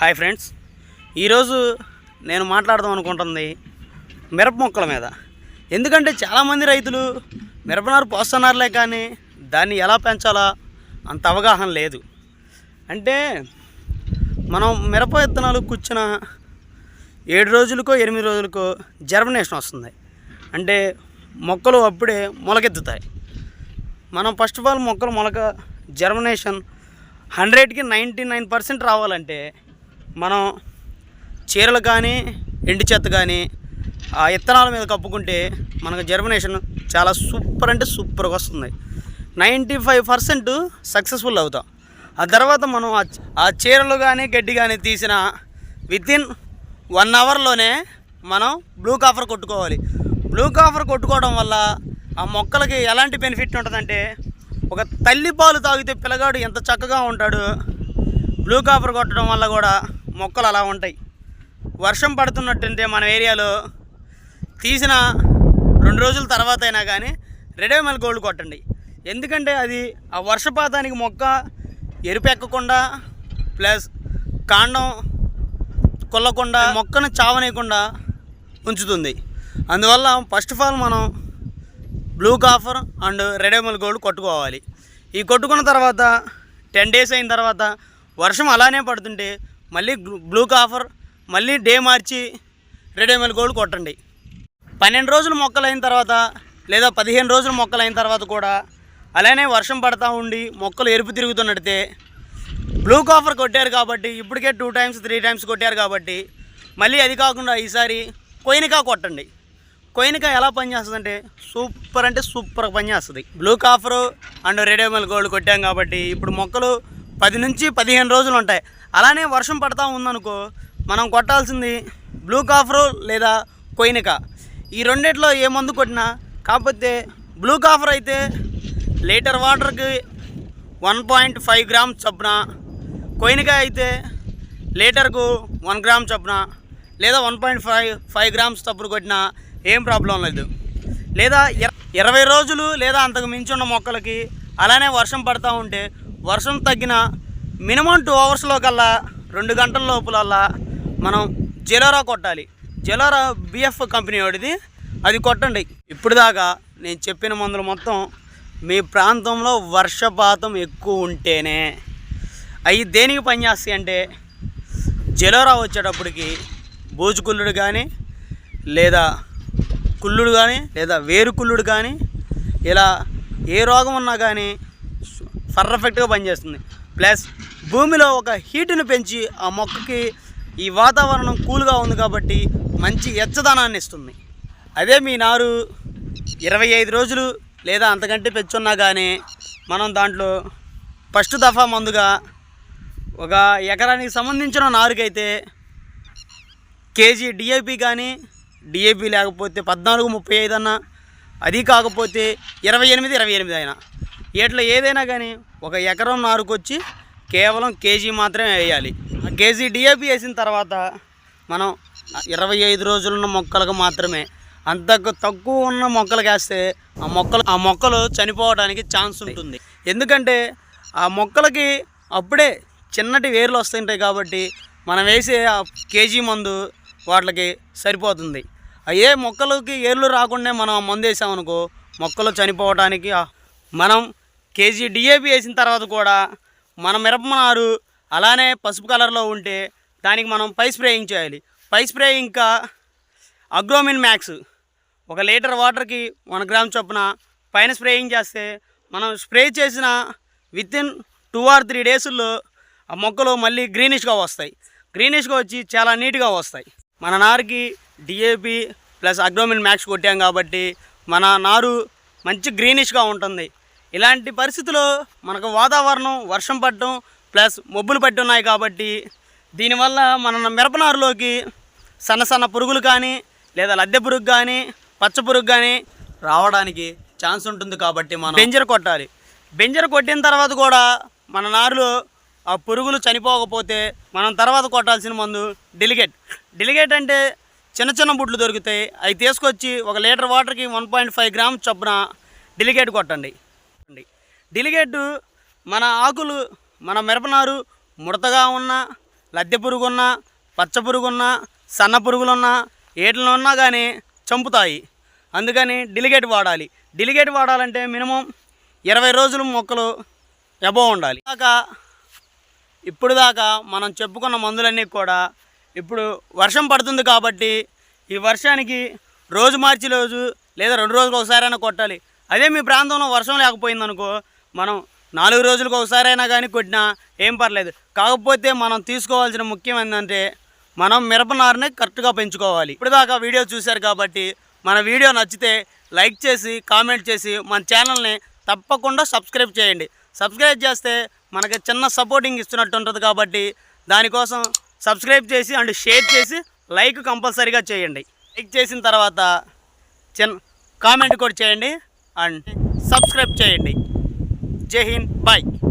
Hi friends. ఈరోజు నేను మాట్లాడదాం అనుకుంటుంది మిరప మొక్కల మీద. ఎందుకంటే చాలామంది రైతులు మిరపనారు పోస్తున్నారులే కానీ దాన్ని ఎలా పెంచాలా అంత అవగాహన లేదు. అంటే మనం మిరప విత్తనాలు కూర్చున్న ఏడు రోజులకో ఎనిమిది రోజులకో జర్మినేషన్ వస్తుంది. అంటే మొక్కలు అప్పుడే మొలకెత్తుతాయి. మనం ఫస్ట్ ఆఫ్ ఆల్ మొక్కలు మొలక జర్మినేషన్ హండ్రెడ్కి నైంటీ నైన్ పర్సెంట్ రావాలంటే మనం చీరలు కానీ ఎండు చెత్త కానీ ఆ ఇత్తనాల మీద కప్పుకుంటే మనకు జర్మినేషన్ చాలా సూపర్ అంటే సూపర్గా వస్తుంది. నైంటీ ఫైవ్ పర్సెంట్ సక్సెస్ఫుల్ అవుతాం. ఆ తర్వాత మనం ఆ ఆ చీరలు కానీ గడ్డి కానీ తీసిన వితిన్ వన్ అవర్లోనే మనం బ్లూ కాఫర్ కొట్టుకోవాలి. బ్లూ కాఫర్ కొట్టుకోవడం వల్ల ఆ మొక్కలకి ఎలాంటి బెనిఫిట్ ఉంటుందంటే ఒక తల్లి పాలు తాగితే పిల్లగాడు ఎంత చక్కగా ఉంటాడు బ్లూ కాఫర్ కొట్టడం వల్ల కూడా మొక్కలు అలా ఉంటాయి. వర్షం పడుతున్నట్టుంటే మన ఏరియాలో తీసిన రెండు రోజుల తర్వాత అయినా కానీ రెడేమల్ గోల్డ్ కొట్టండి. ఎందుకంటే అది ఆ వర్షపాతానికి మొక్క ఎరుపెక్కకుండా ప్లస్ కాండం కొల్లకుండా మొక్కను చావనేయకుండా ఉంచుతుంది. అందువల్ల ఫస్ట్ ఆఫ్ ఆల్ మనం blue copper and Ridomil Gold కొట్టుకోవాలి. ఈ కొట్టుకున్న తర్వాత టెన్ డేస్ అయిన తర్వాత వర్షం అలానే పడుతుంటే మళ్ళీ బ్లూ కాఫర్ మళ్ళీ డే మార్చి రెడేమల్ గోల్డ్ కొట్టండి. పన్నెండు రోజులు మొక్కలు అయిన తర్వాత లేదా పదిహేను రోజులు మొక్కలు అయిన తర్వాత కూడా అలానే వర్షం పడతా ఉండి మొక్కలు ఎరుపు తిరుగుతున్నట్టే బ్లూ కాఫర్ కొట్టారు కాబట్టి ఇప్పటికే టూ టైమ్స్ త్రీ టైమ్స్ కొట్టారు కాబట్టి మళ్ళీ అది కాకుండా ఈసారి కొయినికా కొట్టండి. కొయినికా ఎలా పనిచేస్తుందంటే సూపర్ అంటే సూపర్గా పనిచేస్తుంది. Blue copper and Ridomil Gold కొట్టాం కాబట్టి ఇప్పుడు మొక్కలు పది నుంచి పదిహేను రోజులు ఉంటాయి. అలానే వర్షం పడతా ఉందనుకో మనం కొట్టాల్సింది బ్లూ కాఫర్ లేదా కొయినిక ఈ రెండిట్లో ఏ మందు కొట్టినా కాకపోతే బ్లూ కాఫర్ అయితే లీటర్ వాటర్కి వన్ పాయింట్ ఫైవ్ గ్రామ్స్ చొప్పున కొయినకాయ అయితే లీటర్కు వన్ గ్రామ్ చొప్పున లేదా one point five five grams చొప్పున కొట్టినా ఏం ప్రాబ్లం లేదు. లేదా ఇరవై రోజులు లేదా అంతకు మించి ఉన్న మొక్కలకి అలానే వర్షం పడతా ఉంటే వర్షం తగ్గిన మినిమం టూ అవర్స్లో కల్లా రెండు గంటల లోపలల్లా మనం జెలోరా కొట్టాలి. జెలోరా బిఎఫ్ కంపెనీ వాడిది. అది కొట్టండి. ఇప్పుడు దాకా నేను చెప్పిన మందులు మొత్తం మీ ప్రాంతంలో వర్షపాతం ఎక్కువ ఉంటేనే అవి దేనికి పనిచేస్తాయి అంటే జలోరా వచ్చేటప్పటికి బూజు కుల్లుడు కానీ లేదా కుళ్ళుడు కానీ లేదా వేరు కుళ్ళుడు కానీ ఇలా ఏ రోగం ఉన్నా కానీ పర్ఫెక్ట్గా పనిచేస్తుంది. ప్లస్ భూమిలో ఒక హీటును పెంచి ఆ మొక్కకి ఈ వాతావరణం కూల్గా ఉంది కాబట్టి మంచి ఎచ్చదనాన్ని ఇస్తుంది. అదే మీ నారు ఇరవై ఐదు రోజులు లేదా అంతకంటే పెంచున్నా కానీ మనం దాంట్లో ఫస్ట్ దఫా మందుగా ఒక ఎకరానికి సంబంధించిన నారుకైతే కేజీ డిఏపి కానీ డిఏపి లేకపోతే పద్నాలుగు ముప్పై ఐదు అన్నా అది కాకపోతే ఇరవై ఎనిమిది ఇరవై ఎనిమిది అయినా. వీటిలో ఏదైనా కానీ ఒక ఎకరం నారుకొచ్చి కేవలం కేజీ మాత్రమే వేయాలి. ఆ కేజీ డిఏపి వేసిన తర్వాత మనం ఇరవై ఐదు రోజులున్న మొక్కలకు మాత్రమే అంతకు తక్కువ ఉన్న మొక్కలు వేస్తే ఆ మొక్కలు ఆ మొక్కలు చనిపోవడానికి ఛాన్స్ ఉంటుంది. ఎందుకంటే ఆ మొక్కలకి అప్పుడే చిన్నటి వేర్లు వస్తుంటాయి కాబట్టి మనం వేసే ఆ కేజీ మందు వాటికి సరిపోతుంది. ఏ మొక్కలకి ఏర్లు రాకుండా మనం ఆ మందు వేసామనుకో మొక్కలు చనిపోవడానికి మనం కేజీ డిఏపి వేసిన తర్వాత కూడా మన మిరపనారు అలానే పసుపు కలర్లో ఉంటే దానికి మనం పై స్ప్రేయింగ్ చేయాలి. పై స్ప్రే ఇంకా అగ్రోమిన్ మ్యాక్స్ ఒక లీటర్ వాటర్కి వన్ గ్రామ్ చొప్పున పైన స్ప్రేయింగ్ చేస్తే మనం స్ప్రే చేసిన within two or three డేస్లో ఆ మొక్కలు మళ్ళీ గ్రీనిష్గా వస్తాయి. గ్రీనిష్గా వచ్చి చాలా నీట్గా వస్తాయి. మన నారుకి డిఏపి ప్లస్ అగ్రోమిన్ మ్యాక్స్ కొట్టాం కాబట్టి మన నారు మంచి గ్రీనిష్గా ఉంటుంది. ఇలాంటి పరిస్థితుల్లో మనకు వాతావరణం వర్షం పడటం ప్లస్ మబ్బులు పట్టి ఉన్నాయి కాబట్టి దీనివల్ల మన మిరపనారులోకి సన్న సన్న పురుగులు కానీ లేదా లద్దె పురుగు కానీ పచ్చ పురుగు కానీ రావడానికి ఛాన్స్ ఉంటుంది కాబట్టి మనం బెంజర్ కొట్టాలి. బెంజర్ కొట్టిన తర్వాత కూడా మన నారులో ఆ పురుగులు చనిపోకపోతే మనం తర్వాత కొట్టాల్సిన మందు డిలిగేట్. డిలిగేట్ అంటే చిన్న చిన్న బుడ్లు దొరుకుతాయి. అవి తీసుకొచ్చి ఒక లీటర్ వాటర్కి వన్ పాయింట్ ఫైవ్ గ్రామ్ చొప్పున డిలిగేట్ కొట్టండి. డిలిగేట్ మన ఆకులు మన మిరపనారు ముడతగా ఉన్నా లద్దె పురుగున్నా పచ్చ పురుగున్నా సన్న పురుగులున్నా ఏట్లను ఉన్నా కానీ చంపుతాయి. అందుకని డిలిగేట్ వాడాలి. డిలిగేట్ వాడాలంటే మినిమం ఇరవై రోజులు మొక్కలు ఎబో ఉండాలి. దాకా ఇప్పుడు దాకా మనం చెప్పుకున్న మందులన్నీ కూడా ఇప్పుడు వర్షం పడుతుంది కాబట్టి ఈ వర్షానికి రోజు మార్చి రోజు లేదా రెండు రోజులు ఒకసారైనా కొట్టాలి. అదే మీ ప్రాంతంలో వర్షం లేకపోయిందనుకో మనం నాలుగు రోజులకు ఒకసారైనా కానీ కొట్టినా ఏం పర్లేదు. కాకపోతే మనం తీసుకోవాల్సిన ముఖ్యం ఏంటంటే మనం మిరపనారని కరెక్ట్గా పెంచుకోవాలి. ఇప్పటిదాకా వీడియో చూశారు కాబట్టి మన వీడియో నచ్చితే లైక్ చేసి కామెంట్ చేసి మన ఛానల్ని తప్పకుండా సబ్స్క్రైబ్ చేయండి. సబ్స్క్రైబ్ చేస్తే మనకి చిన్న సపోర్టింగ్ ఇస్తున్నట్టు ఉంటుంది కాబట్టి దానికోసం సబ్స్క్రైబ్ చేసి అండ్ షేర్ చేసి లైక్ కంపల్సరీగా చేయండి. లైక్ చేసిన తర్వాత చిన్న కామెంట్ కూడా చేయండి అండ్ సబ్స్క్రైబ్ చేయండి. জয় হিন্দ